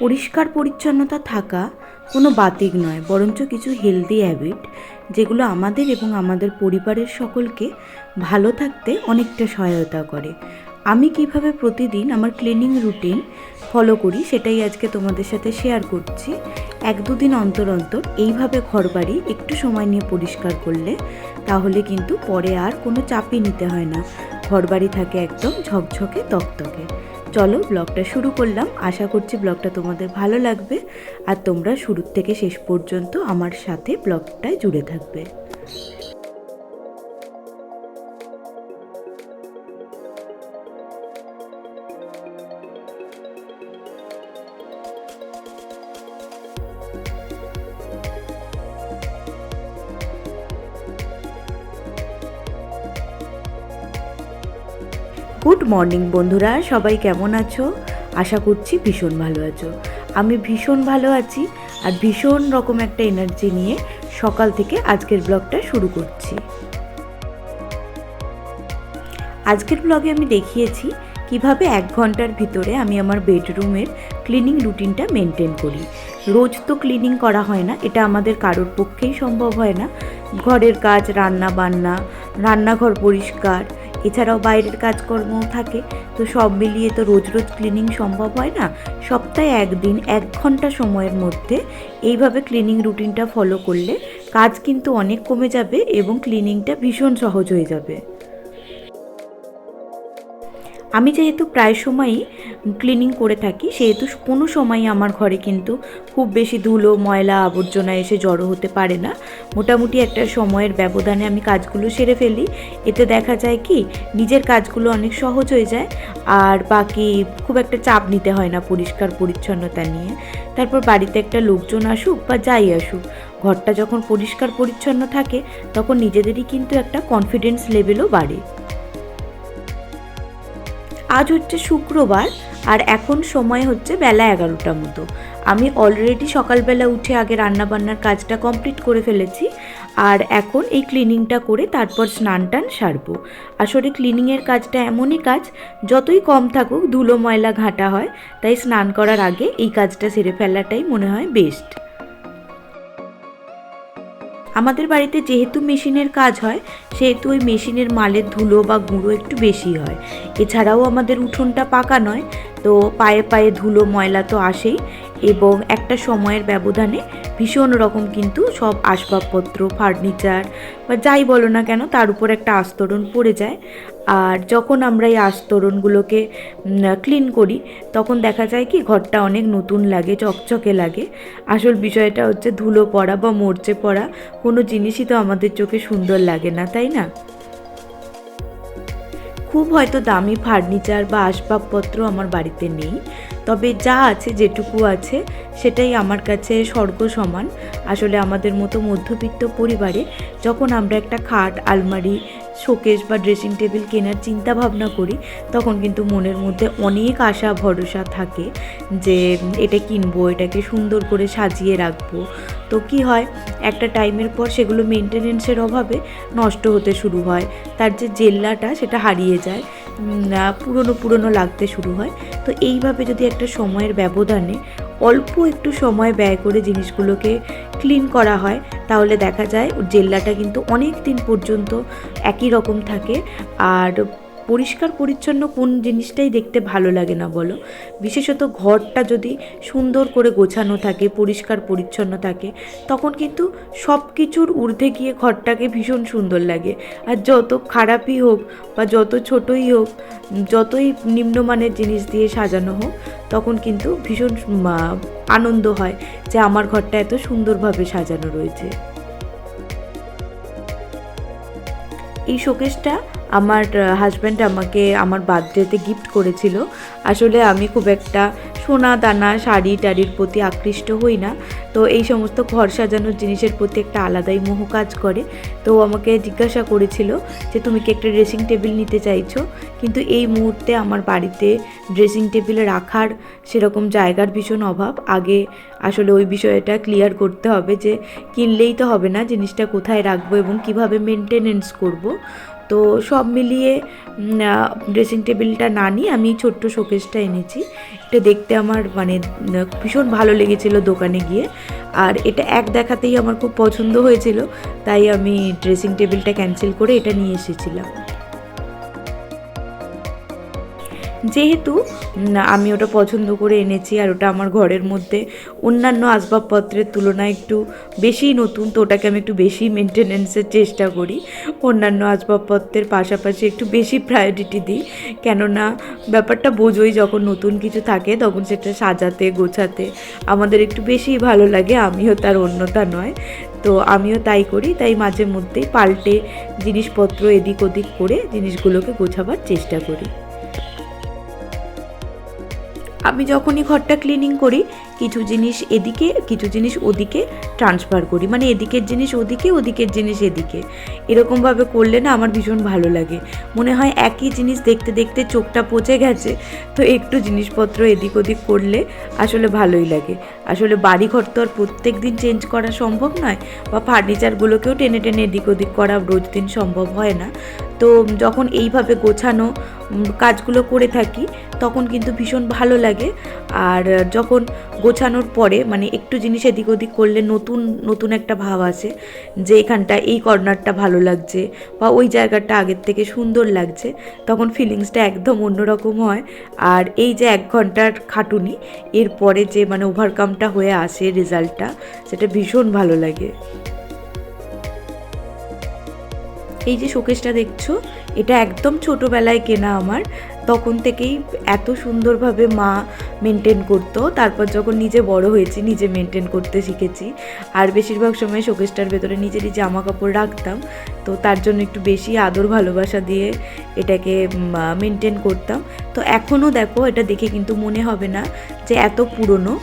পরিষ্কার পরিচ্ছন্নতা থাকা কোনো বাতিক নয়, বরঞ্চ কিছু হেলদি হ্যাবিট যেগুলো আমাদের এবং আমাদের পরিবারের সকলকে ভালো থাকতে অনেকটা সহায়তা করে। আমি কীভাবে প্রতিদিন আমার ক্লিনিং রুটিন ফলো করি সেটাই আজকে তোমাদের সাথে শেয়ার করছি। এক দুদিন অন্তর অন্তর এইভাবে ঘরবাড়ি একটু সময় নিয়ে পরিষ্কার করলে তাহলে কিন্তু পরে আর কোনো চাপই নিতে হয় না। ঘরবাড়ি থাকে একদম ঝকঝকে, তকতকে। চলো ব্লগটা শুরু করলাম। আশা করছি ব্লগটা তোমাদের ভালো লাগবে। আর তোমরা শুরুর থেকে শেষ পর্যন্ত আমার সাথে ব্লগটায় জুড়ে থাকবে। মর্নিং বন্ধুরা, সবাই কেমন আছো? আশা করছি ভীষণ ভালো আছো। আমি ভীষণ ভালো আছি আর ভীষণ রকম একটা এনার্জি নিয়ে সকাল থেকে আজকের ব্লগটা শুরু করছি। আজকের ব্লগে আমি দেখিয়েছি কীভাবে এক ঘণ্টার ভিতরে আমি আমার বেডরুমের ক্লিনিং রুটিনটা মেনটেন করি। রোজ তো ক্লিনিং করা হয় না, এটা আমাদের কারোর পক্ষেই সম্ভব হয় না। ঘরের কাজ রান্না বান্না রান্নাঘর পরিষ্কার এছাড়াও বাইরের কাজকর্মও থাকে। তো সব মিলিয়ে তো রোজ রোজ ক্লিনিং সম্ভব হয় না? সপ্তাহে একদিন, এক ঘণ্টা সময়ের মধ্যে এইভাবে ক্লিনিং রুটিনটা ফলো করলে কাজ কিন্তু অনেক কমে যাবে এবং ক্লিনিংটা ভীষণ সহজ হয়ে যাবে। আমি যেহেতু প্রায় সময়ই ক্লিনিং করে থাকি, সেহেতু কোনো সময়ই আমার ঘরে কিন্তু খুব বেশি ধুলো, ময়লা, আবর্জনা এসে জড়ো হতে পারে না। মোটামুটি একটা সময়ের ব্যবধানে আমি কাজগুলো সেরে ফেলি। এতে দেখা যায় কি, নিজের কাজগুলো অনেক সহজ হয়ে যায়, আর বাকি খুব একটা চাপ নিতে হয় না পরিষ্কার পরিচ্ছন্নতা নিয়ে। তারপর বাড়িতে একটা লোকজন আসুক বা যাই আসুক, ঘরটা যখন পরিষ্কার পরিচ্ছন্ন থাকে, তখন নিজেদেরই কিন্তু একটা কনফিডেন্স লেভেলও বাড়ে। আজ হচ্ছে শুক্রবার আর এখন সময় হচ্ছে বেলা এগারোটার মতো। আমি অলরেডি সকালবেলা উঠে আগে রান্নাবান্নার কাজটা কমপ্লিট করে ফেলেছি আর এখন এই ক্লিনিংটা করে তারপর স্নান টান সারবো। আসলে ক্লিনিংয়ের কাজটা এমনই কাজ, যতই কম থাকুক, ধুলো ময়লা ঘাঁটা হয়, তাই স্নান করার আগে এই কাজটা সেরে ফেলাটাই মনে হয় বেস্ট আমাদের বাড়িতে যেহেতু মেশিনের কাজ হয়, সেহেতু ওই মেশিনের মালের ধুলো বা গুঁড়ো একটু বেশি হয়। এছাড়াও আমাদের উঠোনটা পাকা নয়, তো পায়ে পায়ে ধুলো, ময়লা তো আসেই। এবং একটা সময়ের ব্যবধানে ভীষণ রকম কিন্তু সব আসবাবপত্র ফার্নিচার বা যাই বলো না কেন তার উপর একটা আস্তরণ পড়ে যায়। আর যখন আমরা এই আস্তরণগুলোকে ক্লিন করি, তখন দেখা যায় কি ঘরটা অনেক নতুন লাগে, চকচকে লাগে। আসল বিষয়টা হচ্ছে ধুলো পড়া বা মরচে পড়া, কোনো জিনিসই তো আমাদের চোখে সুন্দর লাগে না, তাই না? খুব হয়তো দামি ফার্নিচার বা আসবাবপত্র আমার বাড়িতে নেই। তবে যা আছে, যেটুকু আছে, সেটাই আমার কাছে স্বর্গ সমান। আসলে আমাদের মতো মধ্যবিত্ত পরিবারে যখন আমরা একটা খাট, আলমারি, শোকেস বা ড্রেসিং টেবিল কেনার চিন্তা ভাবনা করি, তখন কিন্তু মনের মধ্যে অনেক আশা, ভরসা থাকে যে এটা কিনবো, এটাকে সুন্দর করে সাজিয়ে রাখব। তো কি হয়, একটা টাইমের পর সেগুলো মেনটেনেন্সের অভাবে নষ্ট হতে শুরু হয়। তার যে জেল্লাটা, সেটা হারিয়ে যায়। পুরনো পুরনো লাগতে শুরু হয়। তো এইভাবে যদি একটা সময়ের ব্যবধানে অল্প একটু সময় ব্যয় করে জিনিসগুলোকে ক্লিন করা হয়, তাহলে দেখা যায় জেল্লাটা কিন্তু অনেক দিন পর্যন্ত একই রকম থাকে। আর পরিষ্কার, পরিচ্ছন্ন কোন জিনিসটাই দেখতে ভালো লাগে না বলো। বিশেষত ঘরটা যদি সুন্দর করে গোছানো থাকে, পরিষ্কার, পরিচ্ছন্ন থাকে, তখন কিন্তু সব কিছুর ঊর্ধ্বে গিয়ে ঘরটাকে ভীষণ সুন্দর লাগে। আর যত খারাপই হোক বা যত ছোটই হোক, যতই নিম্নমানের জিনিস দিয়ে সাজানো হোক, তখন কিন্তু ভীষণ আনন্দ হয় যে আমার ঘরটা এত সুন্দরভাবে সাজানো রয়েছে। এই শোকেসটা আমার হাজব্যান্ড আমাকে আমার বার্থডেতে গিফট করেছিল। আসলে আমি খুব একটা সোনা দানা, শাড়ি টাড়ির প্রতি আকৃষ্ট হই না। তো এই সমস্ত ঘর সাজানোর জিনিসের প্রতি একটা আলাদাই মোহ কাজ করে। তো আমাকে জিজ্ঞাসা করেছিল যে, তুমি কি একটা ড্রেসিং টেবিল নিতে চাইছো? কিন্তু এই মুহূর্তে আমার বাড়িতে ড্রেসিং টেবিলে রাখার সেরকম জায়গার ভীষণ অভাব। আগে আসলে ওই বিষয়টা ক্লিয়ার করতে হবে যে, কিনলেই তো হবে না, জিনিসটা কোথায় রাখব এবং কীভাবে মেনটেনেন্স করব। তো সব মিলিয়ে ড্রেসিং টেবিলটা না নিয়ে আমি ছোট্ট শোকেসটা এনেছি। এটা দেখতে আমার মানে ভীষণ ভালো লেগেছিলো দোকানে গিয়ে। আর এটা এক দেখাতেই আমার খুব পছন্দ হয়েছিল, তাই আমি ড্রেসিং টেবিলটা ক্যান্সেল করে এটা নিয়ে এসেছিলাম। যেহেতু আমি ওটা পছন্দ করে এনেছি আর ওটা আমার ঘরের মধ্যে। অন্যান্য আসবাবপত্রের তুলনায় একটু বেশি নতুন, তো ওটাকে আমি একটু বেশি মেনটেনেন্সের চেষ্টা করি। অন্যান্য আসবাবপত্রের পাশাপাশি একটু বেশি প্রায়োরিটি দিই। কেননা, ব্যাপারটা বোঝোই যখন নতুন কিছু থাকে, তখন সেটা সাজাতে, গোছাতে আমাদের একটু বেশি ভালো লাগে, আমিও তার অন্যতা নয়। তো আমিও তাই করি, তাই মাঝে মধ্যেই পাল্টে জিনিসপত্র এদিক ওদিক করে জিনিসগুলোকে গোছাবার চেষ্টা করি। আমি যখনই ঘরটা ক্লিনিং করি কিছু জিনিস এদিকে, কিছু জিনিস ওদিকে ট্রান্সফার করি। মানে এদিকের জিনিস ওদিকে, ওদিকের জিনিস এদিকে। এরকমভাবে করলে না আমার ভীষণ ভালো লাগে। মনে হয় একই জিনিস দেখতে দেখতে চোখটা পচে গেছে, তো একটু জিনিসপত্র এদিক ওদিক করলে আসলে ভালোই লাগে। আসলে বাড়ি ঘর তো আর প্রত্যেক দিন চেঞ্জ করা সম্ভব নয়, বা ফার্নিচারগুলোকেও টেনে টেনে এদিক ওদিক করা রোজ দিন সম্ভব হয় না। তো যখন এইভাবে গোছানো কাজগুলো করে থাকি, তখন কিন্তু ভীষণ ভালো লাগে। আর যখন গোছানোর পরে মানে একটু জিনিস এদিক ওদিক করলে নতুন নতুন একটা ভাব আসে যে এখানটা এই কর্নারটা ভালো লাগছে বা ওই জায়গাটা আগের থেকে সুন্দর লাগছে, তখন ফিলিংসটা একদম অন্যরকম হয়। আর এই যে এক ঘণ্টার খাটুনি, এরপরে যে মানে ওভারকামটা হয়ে আসে রেজাল্টটা, সেটা ভীষণ ভালো লাগে। এই যে শোকেসটা দেখছ, এটা একদম ছোটোবেলায় কেনা আমার। তখন থেকেই এত সুন্দরভাবে মা মেনটেন করতো। তারপর যখন নিজে বড় হয়েছি, নিজে মেনটেন করতে শিখেছি। আর বেশিরভাগ সময় শোকেসটার ভেতরে নিজেরই জামা কাপড় রাখতাম। তো তার জন্য একটু বেশি আদর ভালোবাসা দিয়ে এটাকে মেনটেন করতাম। তো এখনও দেখো, এটা দেখে কিন্তু মনে হবে না যে এত পুরনো।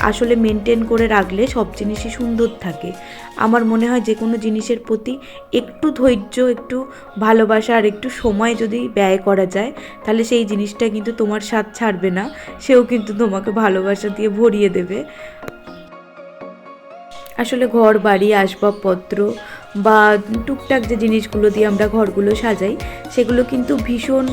আসলে মেনটেন করে রাখলে সব জিনিসই সুন্দর থাকে। আমার মনে হয় যে কোনো জিনিসের প্রতি একটু ধৈর্য, একটু ভালোবাসা আর একটু সময় যদি ব্যয় করা যায়, তাহলে সেই জিনিসটা কিন্তু তোমার স্বাদ ছাড়বে না। সেও কিন্তু তোমাকে ভালোবাসা দিয়ে ভরিয়ে দেবে। আসলে ঘর, বাড়ি, আসবাবপত্র বা টুকটাক যে জিনিসগুলো দিয়ে আমরা ঘরগুলো সাজাই, সেগুলো কিন্তু ভীষণ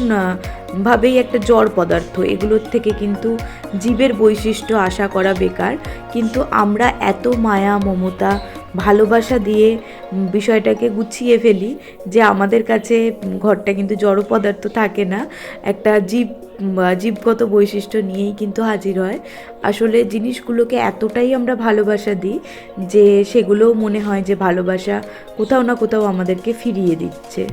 ভাবেই একটা জড় পদার্থ। এগুলোর থেকে কিন্তু জীবের বৈশিষ্ট্য আশা করা বেকার। কিন্তু আমরা এত মায়া, মমতা, ভালোবাসা দিয়ে বিষয়টাকে গুছিয়ে ফেলি যে আমাদের কাছে ঘরটা কিন্তু জড় পদার্থ থাকে না। একটা জীব, জীবগত বৈশিষ্ট্য নিয়েই কিন্তু হাজির হয়। আসলে জিনিসগুলোকে এতটাই আমরা ভালোবাসা দিই যে সেগুলোও মনে হয় যে ভালোবাসা কোথাও না কোথাও আমাদেরকে ফিরিয়ে দিচ্ছে।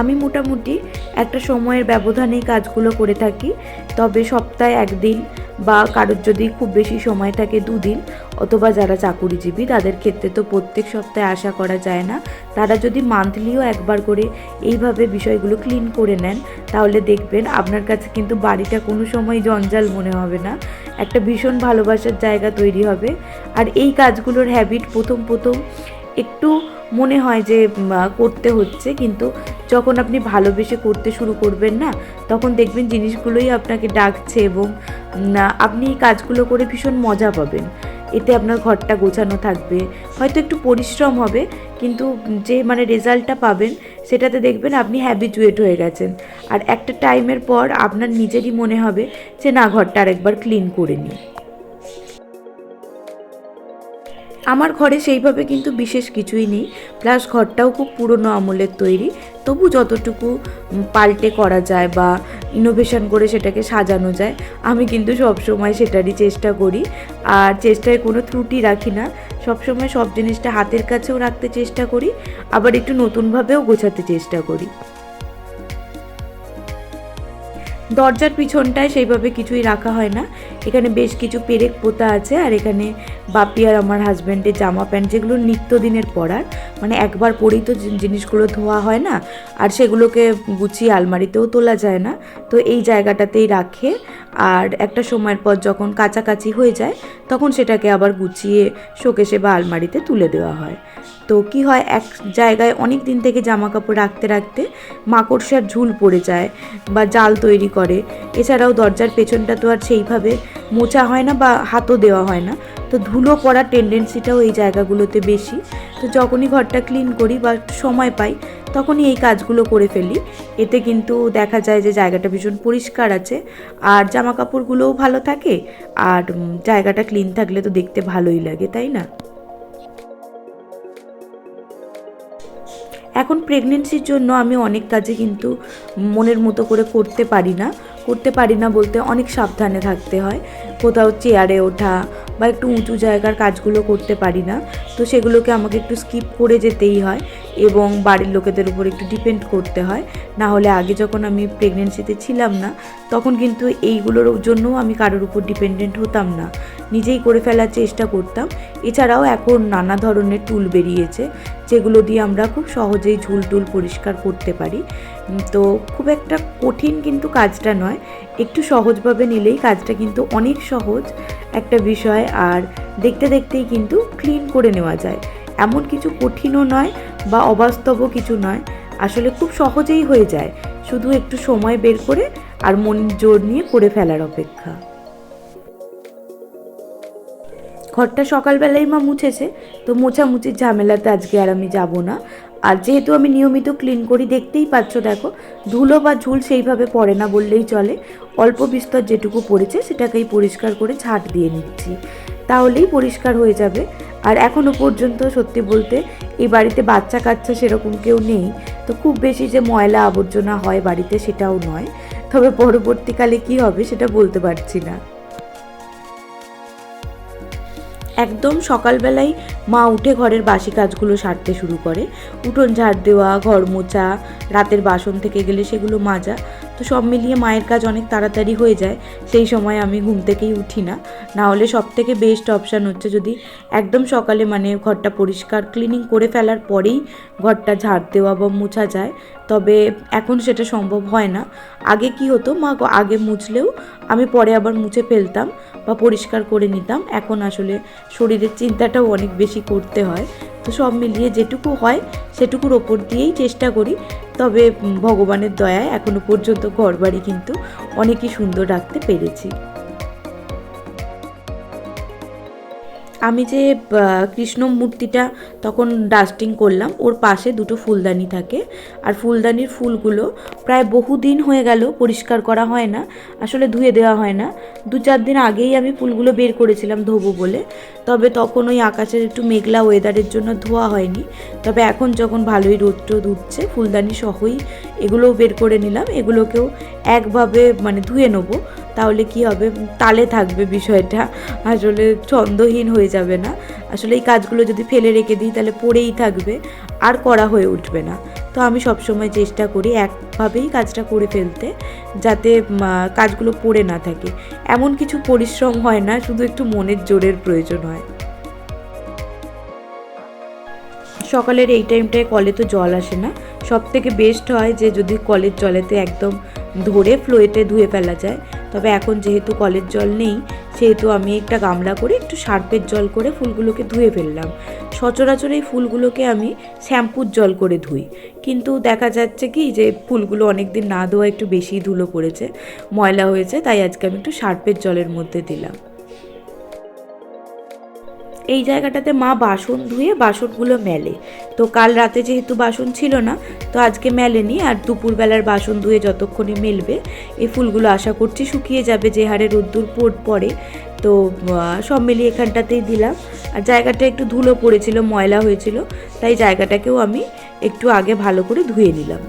আমি মোটামুটি একটা সময়ের ব্যবধানেই কাজগুলো করে থাকি, তবে সপ্তাহে একদিন বা কারোর যদি খুব বেশি সময় থাকে দুদিন, অথবা যারা চাকুরিজীবী তাদের ক্ষেত্রে তো প্রত্যেক সপ্তাহে আশা করা যায় না। তারা যদি মান্থলিও একবার করে এইভাবে বিষয়গুলো ক্লিন করে নেন, তাহলে দেখবেন আপনার কাছে কিন্তু বাড়িটা কোনো সময় জঞ্জাল মনে হবে না। একটা ভীষণ ভালোবাসার জায়গা তৈরি হবে। আর এই কাজগুলোর হ্যাবিট প্রথম প্রথম একটু মনে হয় যে করতে হচ্ছে। কিন্তু যখন আপনি ভালোবেসে করতে শুরু করবেন না, তখন দেখবেন জিনিসগুলোই আপনাকে ডাকছে এবং আপনি এই কাজগুলো করে ভীষণ মজা পাবেন। এতে আপনার ঘরটা গোছানো থাকবে। হয়তো একটু পরিশ্রম হবে, কিন্তু যে মানে রেজাল্টটা পাবেন, সেটাতে দেখবেন আপনি হ্যাবিচুয়েট হয়ে গেছেন। আর একটা টাইমের পর আপনার নিজেরই মনে হবে যে, না, ঘরটা আরেকবার ক্লিন করে নিই। আমার ঘরে সেইভাবে কিন্তু বিশেষ কিছুই নেই। প্লাস ঘরটাও খুব পুরনো আমলের তৈরি। তবু যতটুকু পাল্টে করা যায় বা ইনোভেশন করে সেটাকে সাজানো যায়, আমি কিন্তু সবসময় সেটারই চেষ্টা করি। আর চেষ্টায় কোনো ত্রুটি রাখি না। সবসময় সব জিনিসটা হাতের কাছেও রাখতে চেষ্টা করি, আবার একটু নতুনভাবেও গোছাতে চেষ্টা করি। দরজার পিছনটায় সেইভাবে কিছুই রাখা হয় না। এখানে বেশ কিছু পেরেক পোতা আছে আর এখানে বাপি আর আমার হাজব্যান্ডের জামা প্যান্ট যেগুলো নিত্যদিনের পরার মানে একবার পরেই তো জিনিসগুলো ধোয়া হয় না, আর সেগুলোকে গুছিয়ে আলমারিতেও তোলা যায় না। তো এই জায়গাটাতেই রাখে। আর একটা সময়ের পর যখন কাছাকাছি হয়ে যায়, তখন সেটাকে আবার গুছিয়ে শোকেশে বা আলমারিতে তুলে দেওয়া হয়। তো কি হয়, এক জায়গায় অনেক দিন থেকে জামা কাপড় রাখতে রাখতে মাকড়সার ঝুল পড়ে যায় বা জাল তৈরি করে। এছাড়াও দরজার পেছনটা তো আর সেইভাবে মোছা হয় না বা হাতও দেওয়া হয় না। তো ধুলো পড়ার টেন্ডেন্সিটাও এই জায়গাগুলোতে বেশি। তো যখনই ঘরটা ক্লিন করি বা সময় পাই, তখনই এই কাজগুলো করে ফেলি। এতে কিন্তু দেখা যায় যে জায়গাটা ভীষণ পরিষ্কার আছে, আর জামা কাপড়গুলোও ভালো থাকে, আর জায়গাটা ক্লিন থাকলে তো দেখতে ভালোই লাগে, তাই না? এখন প্রেগনেন্সির জন্য আমি অনেক কাজে কিন্তু মনের মতো করে করতে পারি না। করতে পারি না বলতে অনেক সাবধানে থাকতে হয়। কোথাও চেয়ারে ওঠা বা একটু উঁচু জায়গার কাজগুলো করতে পারি না। তো সেগুলোকে আমাকে একটু স্কিপ করে যেতেই হয়। এবং বাড়ির লোকেদের উপর একটু ডিপেন্ড করতে হয়। না হলে আগে যখন আমি প্রেগনেন্সিতে ছিলাম না, তখন কিন্তু এইগুলোর জন্যও আমি কারোর উপর ডিপেন্ডেন্ট হতাম না। নিজেই করে ফেলার চেষ্টা করতাম। এছাড়াও এখন নানা ধরনের টুল বেরিয়েছে, যেগুলো দিয়ে আমরা খুব সহজেই ঝুল টুল পরিষ্কার করতে পারি। তো খুব একটা কঠিন কিন্তু কাজটা নয়। একটু সহজভাবে নিলেই কাজটা কিন্তু অনেক সহজ একটা বিষয়। আর দেখতে দেখতেই কিন্তু ক্লিন করে নেওয়া যায়। এমন কিছু কঠিনও নয় বা অবাস্তবও কিছু নয়, আসলে খুব সহজেই হয়ে যায়। শুধু একটু সময় বের করে আর মন জোর নিয়ে করে ফেলার অপেক্ষা। ঘরটা সকালবেলাই মা মুছেছে, তো মোছামুছির ঝামেলাতে আজকে আর আমি যাব না। আর যেহেতু আমি নিয়মিত ক্লিন করি, দেখতেই পাচ্ছ দেখো, ধুলো বা ঝুল সেইভাবে পড়ে না বললেই চলে। অল্প বিস্তর যেটুকু পড়েছে, সেটাকেই পরিষ্কার করে ঝাঁট দিয়ে নিচ্ছি। তাহলেই পরিষ্কার হয়ে যাবে। আর এখনও পর্যন্ত সত্যি বলতে এই বাড়িতে বাচ্চা কাচ্চা সেরকম কেউ নেই। তো খুব বেশি যে ময়লা আবর্জনা হয় বাড়িতে সেটাও নয়। তবে পরবর্তীকালে কি হবে সেটা বলতে পারছি না। একদম সকালবেলাই মা উঠে ঘরের বাসি কাজগুলো সারতে শুরু করে। উঠোন ঝাড় দেওয়া, ঘর মোছা, রাতের বাসন থেকে গেলে সেগুলো মাজা। তো সব মিলিয়ে মায়ের কাজ অনেক তাড়াতাড়ি হয়ে যায়। সেই সময় আমি ঘুম থেকেই উঠি না। না হলে সব থেকে বেস্ট অপশান হচ্ছে যদি একদম সকালে মানে ঘরটা পরিষ্কার ক্লিনিং করে ফেলার পরেই ঘরটা ঝাড় দেওয়া বা মোছা যায়। তবে এখন সেটা সম্ভব হয় না। আগে কি হতো, মা আগে মুছলেও আমি পরে আবার মুছে ফেলতাম। বা পরিষ্কার করে নিতাম। এখন আসলে শরীরের চিন্তাটাও অনেক বেশি করতে হয়। তো সব মিলিয়ে যেটুকু হয় সেটুকুর ওপর দিয়েই চেষ্টা করি। তবে ভগবানের দয়ায় এখনও পর্যন্ত ঘরবাড়ি কিন্তু অনেকই সুন্দর রাখতে পেরেছি। আমি যে কৃষ্ণ মূর্তিটা তখন ডাস্টিং করলাম, ওর পাশে দুটো ফুলদানি থাকে। আর ফুলদানির ফুলগুলো প্রায় বহুদিন হয়ে গেল পরিষ্কার করা হয় না, আসলে ধুয়ে দেওয়া হয় না। দু চার দিন আগেই আমি ফুলগুলো বের করেছিলাম ধোবো বলে। তবে তখন ওই আকাশের একটু মেঘলা ওয়েদারের জন্য ধোয়া হয়নি। তবে এখন যখন ভালোই রোদ টোদ উঠছে, ফুলদানি সহই এগুলোও বের করে নিলাম। এগুলোকেও একভাবে মানে ধুয়ে নেব। তাহলে কি হবে? তালে থাকবে বিষয়টা। আসলে ছন্দহীন হয়ে যাবে না। আসলে এই কাজগুলো যদি ফেলে রেখে দিই, তাহলে পড়েই থাকবে। আর করা হয়ে উঠবে না। তো আমি সবসময় চেষ্টা করি একভাবেই কাজটা করে ফেলতে, যাতে কাজগুলো পড়ে না থাকে। এমন কিছু পরিশ্রম হয় না, শুধু একটু মনের জোরের প্রয়োজন হয়। সকালের এই টাইমটায় কলে তো জল আসে না। সব থেকে বেস্ট হয় যে, যদি কলের জলেতে একদম ধরে ফ্লোয়েতে ধুয়ে ফেলা যায়, তবে এখন যেহেতু কলের জল নেই সেহেতু আমি একটা গামলা করে একটু সার্পের জল করে ফুলগুলোকে ধুয়ে ফেললাম। সচরাচর এই ফুলগুলোকে আমি শ্যাম্পুর জল করে ধুই। কিন্তু দেখা যাচ্ছে কি যে ফুলগুলো অনেক দিন না ধোয়া একটু বেশি ধুলো পড়েছে, ময়লা হয়েছে, তাই আজকে আমি একটু সার্পের জলের মধ্যে দিলাম। এই জায়গাটাতে মা বাসন ধুয়ে বাসনগুলো মেলে। তো কাল রাতে যেহেতু বাসন ছিল না, তো আজকে মেলেনি। আর দুপুরবেলার বাসন ধুয়ে যতক্ষণে মেলবে, এই ফুলগুলো আশা করছি শুকিয়ে যাবে, যে হারে রোদ্দুর পড়, পড়ে। তো সব মিলিয়ে এখানটাতেই দিলাম। আর জায়গাটা একটু ধুলো পড়েছিল, ময়লা হয়েছিল, তাই জায়গাটাকেও আমি একটু আগে ভালো করে ধুয়ে নিলাম।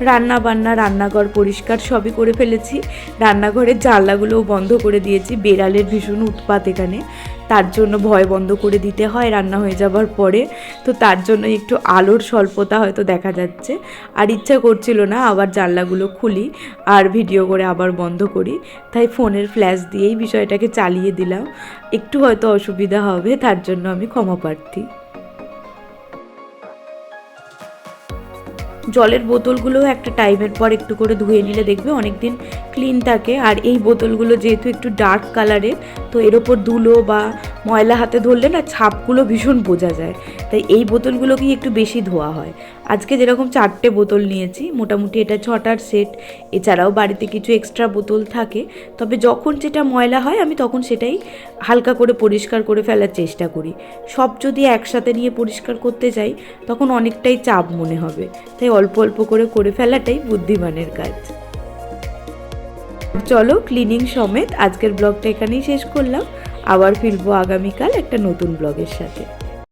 রান্না বান্না রান্নাঘর পরিষ্কার সবই করে ফেলেছি। রান্নাঘরের জানলাগুলোও বন্ধ করে দিয়েছি, বেড়ালের ভীষণ উৎপাত এখানে। তার জন্য ভয় বন্ধ করে দিতে হয়, রান্না হয়ে যাবার পরে। তো তার জন্য একটু আলোর স্বল্পতা হয়তো দেখা যাচ্ছে। আর ইচ্ছা করছিল না আবার জানলাগুলো খুলি আর ভিডিও করে আবার বন্ধ করি। তাই ফোনের ফ্ল্যাশ দিয়েই বিষয়টাকে চালিয়ে দিলাম। একটু হয়তো অসুবিধা হবে, তার জন্য আমি ক্ষমা প্রার্থী। জলের বোতলগুলোও একটা টাইমের পর একটু করে ধুয়ে নিলে দেখবে অনেক দিন ক্লিন থাকে। আর এই বোতলগুলো যেহেতু একটু ডার্ক কালারের তো এর ওপর ধুলো বা ময়লা হাতে ধরলে না ছাপগুলো ভীষণ বোঝা যায়। তাই এই বোতলগুলোকেই একটু বেশি ধোয়া হয়। আজকে যেরকম চারটে বোতল নিয়েছি, মোটামুটি এটা ছটার সেট এছাড়াও বাড়িতে কিছু এক্সট্রা বোতল থাকে। তবে যখন যেটা ময়লা হয়, আমি তখন সেটাই হালকা করে পরিষ্কার করে ফেলার চেষ্টা করি। সব যদি একসাথে নিয়ে পরিষ্কার করতে যাই, তখন অনেকটাই চাপ মনে হবে। তাই অল্প অল্প করে করে ফেলাটাই বুদ্ধিমানের কাজ। চলো ক্লিনিং সমেত আজকের ব্লগটা এখানেই শেষ করলাম। আবার ফিরবো আগামীকাল একটা নতুন ব্লগের সাথে।